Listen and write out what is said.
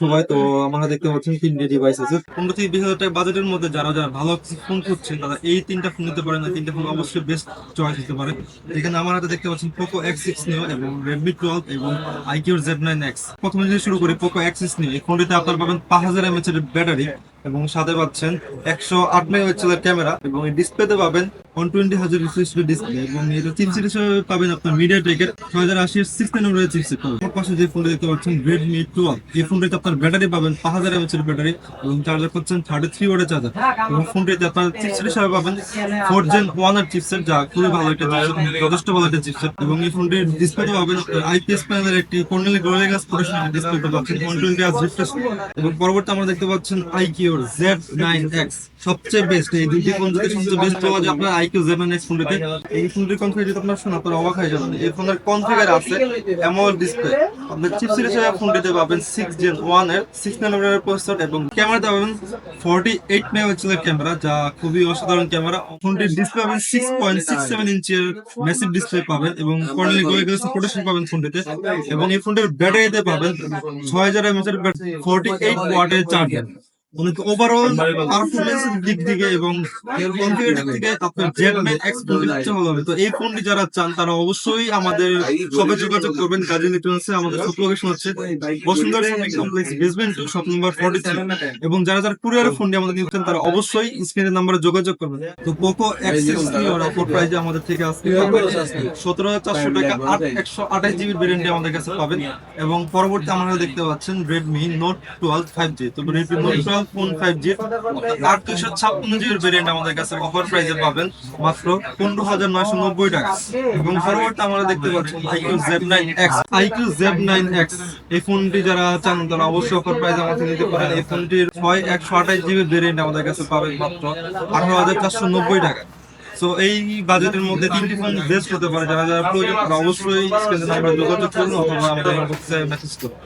সবাই তো আমরা দেখতে পাচ্ছেন তিনটে ডিভাইস আছে। পনেরো থেকে বিশ হাজার টাকা বাজেটের মধ্যে যারা যারা ভালো ফোন খুঁজছেন তারা এই তিনটা ফোন নিতে পারেন তিনটা ফোন অবশ্যই বেস্ট চয়েস হতে পারে। এখানে আমার হাতে দেখতে পাচ্ছেন পোকো এক্স সিক্স নিও এবং রেডমি টুয়েলভ এবং আইকিউর জেড নাইন এক্স প্রথমে যদি শুরু করি পোকো এক্স সিক্স নিয়ে এই ফোনটিতে আপনার পাবেন পাঁচ হাজার এমএচ এর ব্যাটারি এবং সাথে পাচ্ছেন একশো আট মেগাপিক্সেলের ক্যামেরা এবং এই ডিসপ্লেতে পাবেন ওয়ান টোয়েন্টি হাজার ডিসপ্লে এবং এটা চিপসেট হিসেবে পাবেন আপনার মিডিয়া টেকের ছয় হাজার আশি সিক্স নাইন পাবেন। আমার পাশে যে ফোনটা দেখতে পাচ্ছেন রেডমি টুয়েলভ এই ফোনটিতে আপনার ব্যাটারি পাবেন পাঁচ হাজার এমএচ এর ব্যাটারি এবং চার্জার পাচ্ছেন থার্টি থ্রি ওয়াটের চার্জার এবং ফোনটিতে আপনার চিপসেট হিসেবে পাবেন ফোর জেন ওয়ানের চিপসেট যা খুবই ভালো একটা চিপসেট যথেষ্ট ভালো একটা চিপসেট এবং এই ফোনটির ডিসপ্লেতে পাবেন আইপিএস প্যানেলের একটি corning gorilla glass protection display পাচ্ছেন ওয়ান টোয়েন্টি আজ রিফ্রেশ এবং পরবর্তী আমরা দেখতে পাচ্ছেন আইকিউর জেড নাইন এক্স সবচেয়ে বেস্ট এই দুইটি ফোন যদি সবচেয়ে বেস্ট পাওয়া যায় আপনার আইকিউ জেড নাইন এক্স ফোনটিতে এই ফোনটির কনফিগার যদি আপনার শোনা আপনার অবাক হয়ে যাবেন। এই ফোনের কনফিগার আছে এমন ডিসপ্লে আপনার চিপসেট হিসেবে ফোনটিতে পাবেন সিক্স জেন ওয়ানের সিক্স নাইন প্রসেসর এবং ক্যামেরাতে পাবেন ফোরটি এইট মেগাপিক্সেলের ক্যামেরা যা খুবই অসাধারণ ক্যামেরা ফোনটির ডিসপ্লে পাবেন সিক্স পয়েন্ট সিক্স সেভেন ইঞ্চের মেসিভ ডিসপ্লে পাবেন এবং কর্নেল গোয়ে গ্লাস প্রোটেকশন পাবেন ফোনটিতে এবং এই ফোনটির ব্যাটারিতে পাবেন ছয় হাজার এমএচ এর ফোরটি এইট ওয়াটের চার্জার অনেক ওভারঅল পারফরমেন্স দিক থেকে এবং থেকে আপনার হবে। তো এই ফোনটি যারা চান তারা অবশ্যই আমাদের সবে যোগাযোগ করবেন। কাজী নিটন্সে আমাদের সব লোকেশন হচ্ছে Bashundhara shopping complex basement shop number forty এবং যারা যারা কুরিয়ারে ফোনটি আমাদের নিচ্ছেন তারা অবশ্যই স্ক্রিনের নাম্বারে যোগাযোগ করবেন। তো পোকো এক্স সিক্সটি ওর অফার প্রাইজে আমাদের থেকে আজকে সতেরো হাজার চারশো টাকা আট একশো আঠাশ জিবির ভেরিয়েন্টে আমাদের কাছে পাবেন। এবং পরবর্তী আমরা দেখতে পাচ্ছেন Redmi Note twelve five G তো Redmi Note twelve phone five G আট দুশো ছাপ্পান্ন জিবির ভেরিয়েন্ট আমাদের কাছে অফার প্রাইজে পাবেন মাত্র পনেরো হাজার নয়শো নব্বই টাকা। এবং পরবর্তী আমরা দেখতে পাচ্ছি iQOO Z nine X iQOO Z nine X এই ফোনটি যারা চান তারা অবশ্যই অফার প্রাইস আমাদের নিতে পারেন। এই ফোনটির ছয় একশো আঠাশ জিবির ভেরিয়েন্ট আমাদের কাছে পাবেন মাত্র আঠারো হাজার চারশো নব্বই টাকা। সো এই বাজেটের মধ্যে তিনটি ফোন বেস্ট হতে পারে। যারা যারা প্রয়োজন তারা অবশ্যই স্ক্রিনে নাম্বার যোগাযোগ করুন অথবা আমাদের মেসেজ করুন।